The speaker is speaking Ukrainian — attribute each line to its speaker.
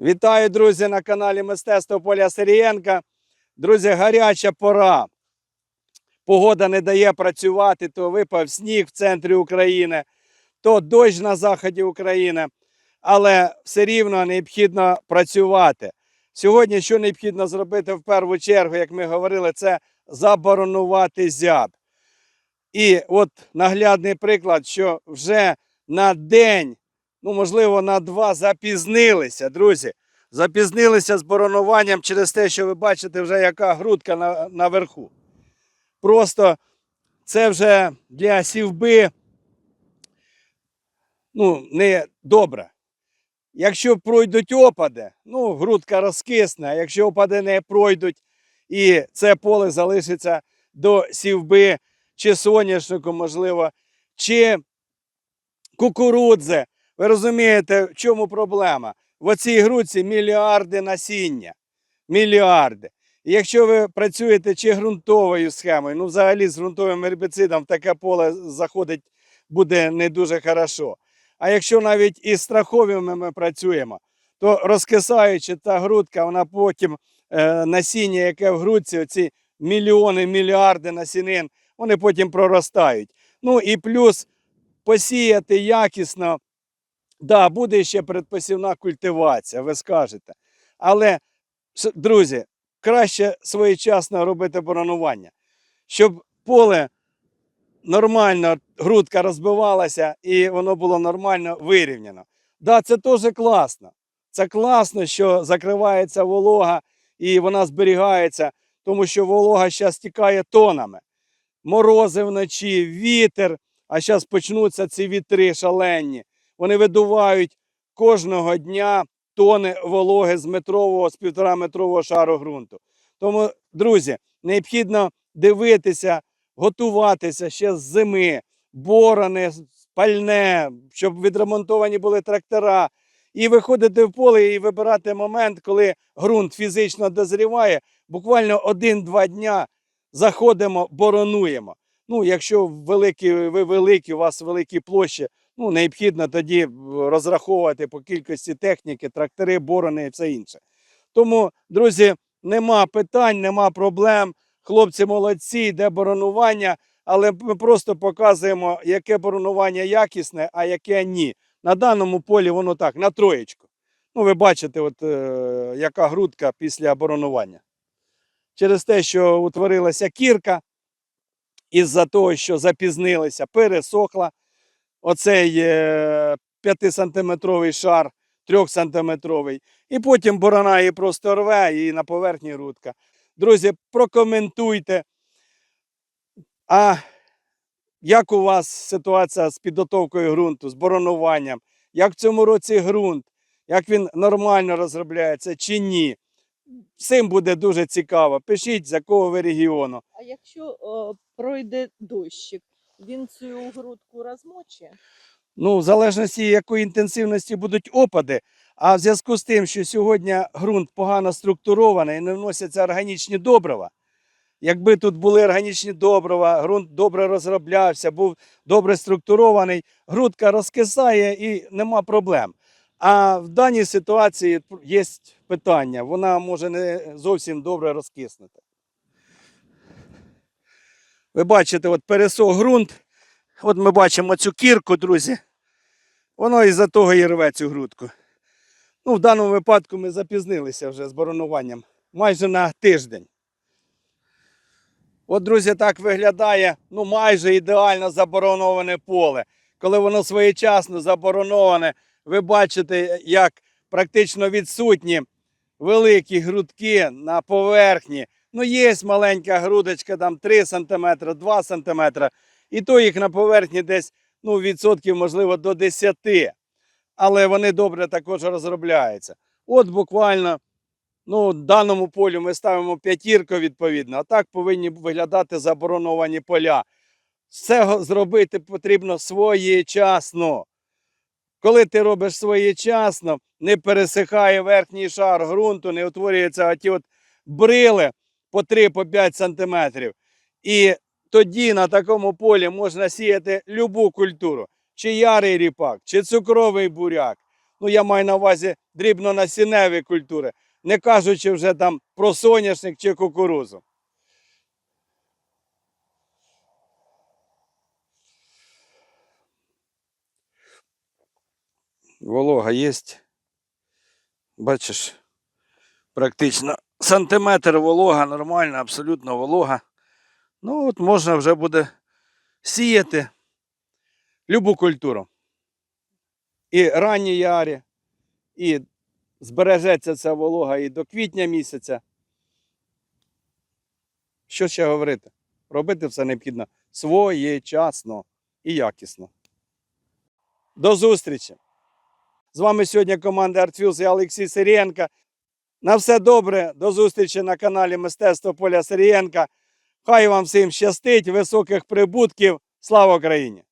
Speaker 1: Вітаю, друзі, на каналі Мистецтво Поля Сирієнка. Друзі, гаряча пора. Погода не дає працювати, то випав сніг в центрі України, то дощ на заході України. Але все рівно необхідно працювати. Сьогодні що необхідно зробити в першу чергу, як ми говорили, це заборонувати зяб. І от наглядний приклад, що вже на день, ну можливо, на два запізнилися, друзі. Запізнилися з боронуванням через те, що ви бачите, вже яка грудка на, наверху. Просто це вже для сівби ну, не добре. Якщо пройдуть опади, ну, грудка розкисне, а якщо опади не пройдуть, і це поле залишиться до сівби чи соняшнику, можливо, чи кукурудзи. Ви розумієте, в чому проблема? В оцій грудці мільярди насіння. Мільярди. І якщо ви працюєте чи ґрунтовою схемою, ну взагалі з ґрунтовим гербіцидом таке поле заходить буде не дуже хорошо. А якщо навіть із страховими ми працюємо, то розкисаючи та грудка, вона потім е, насіння, яке в грудці, оці мільйони, мільярди насінин, вони потім проростають. Ну і плюс посіяти якісно, да, буде ще передпосівна культивація, ви скажете. Але, друзі, краще своєчасно робити боронування, щоб поле нормально, грудка розбивалася і воно було нормально вирівняно. Да, це теж класно. Це класно, що закривається волога і вона зберігається, тому що волога зараз тікає тонами. Морози вночі, вітер, а зараз почнуться ці вітри шалені. Вони видувають кожного дня тони вологи з метрового, з півтора метрового шару ґрунту. Тому, друзі, необхідно дивитися, готуватися ще з зими, борони, пальне, щоб відремонтовані були трактора, і виходити в поле і вибирати момент, коли ґрунт фізично дозріває, буквально один-два дня заходимо, боронуємо. Ну, якщо великі, ви великі, у вас великі площі, ну, необхідно тоді е, розраховувати по кількості техніки, трактори, борони і все інше. Тому, друзі, нема питань, нема проблем. Хлопці молодці, йде боронування, але ми просто показуємо, яке боронування якісне, а яке ні. На даному полі воно так, на троєчку. Ну, ви бачите, от, е, яка грудка після боронування. Через те, що утворилася кірка, із-за того, що запізнилися, пересохла оцей е, 5-сантиметровий шар, 3-сантиметровий. І потім борона її просто рве і на поверхні грудка. Друзі, прокоментуйте. А як у вас ситуація з підготовкою ґрунту, з боронуванням? Як в цьому році ґрунт? Як він нормально розробляється чи ні? Всім буде дуже цікаво. Пишіть, з якого ви регіону.
Speaker 2: А якщо о, пройде дощик, він цю грудку розмоче?
Speaker 1: Ну, в залежності, якої інтенсивності будуть опади. А в зв'язку з тим, що сьогодні ґрунт погано структурований і не вносяться органічні добрива. Якби тут були органічні добрива, ґрунт добре розроблявся, був добре структурований, грудка розкисає і нема проблем. А в даній ситуації є питання, вона може не зовсім добре розкиснути. Ви бачите, от пересох ґрунт. От ми бачимо цю кірку, друзі. Воно із-за того і рве цю грудку. Ну, в даному випадку ми запізнилися вже з боронуванням майже на тиждень. От, друзі, так виглядає ну, майже ідеально забороноване поле. Коли воно своєчасно забороноване, ви бачите, як практично відсутні великі грудки на поверхні. Ну, є маленька грудочка, там 3 см, 2 см, і то їх на поверхні десь ну, відсотків, можливо, до 10. Але вони добре також розробляються. От буквально ну, даному полю ми ставимо п'ятірку відповідно, а так повинні виглядати забороновані поля. Все зробити потрібно своєчасно. Коли ти робиш своєчасно, не пересихає верхній шар ґрунту, не утворюються ті от брили по 3-5 сантиметрів. І тоді на такому полі можна сіяти любу культуру, чи ярий ріпак, чи цукровий буряк. Ну, я маю на увазі дрібнонасінневі культури, не кажучи вже там про соняшник чи кукурузу. Волога є. Бачиш, практично сантиметр волога, нормальна, абсолютно волога. Ну, от можна вже буде сіяти любу культуру. І ранні ярі, і збережеться ця волога і до квітня місяця. Що ще говорити? Робити все необхідно своєчасно і якісно. До зустрічі! З вами сьогодні команда Артфюз і Олексій Сирієнка. На все добре, до зустрічі на каналі Мистецтво Поля Сирієнка. Хай вам всім щастить, високих прибутків. Слава Україні!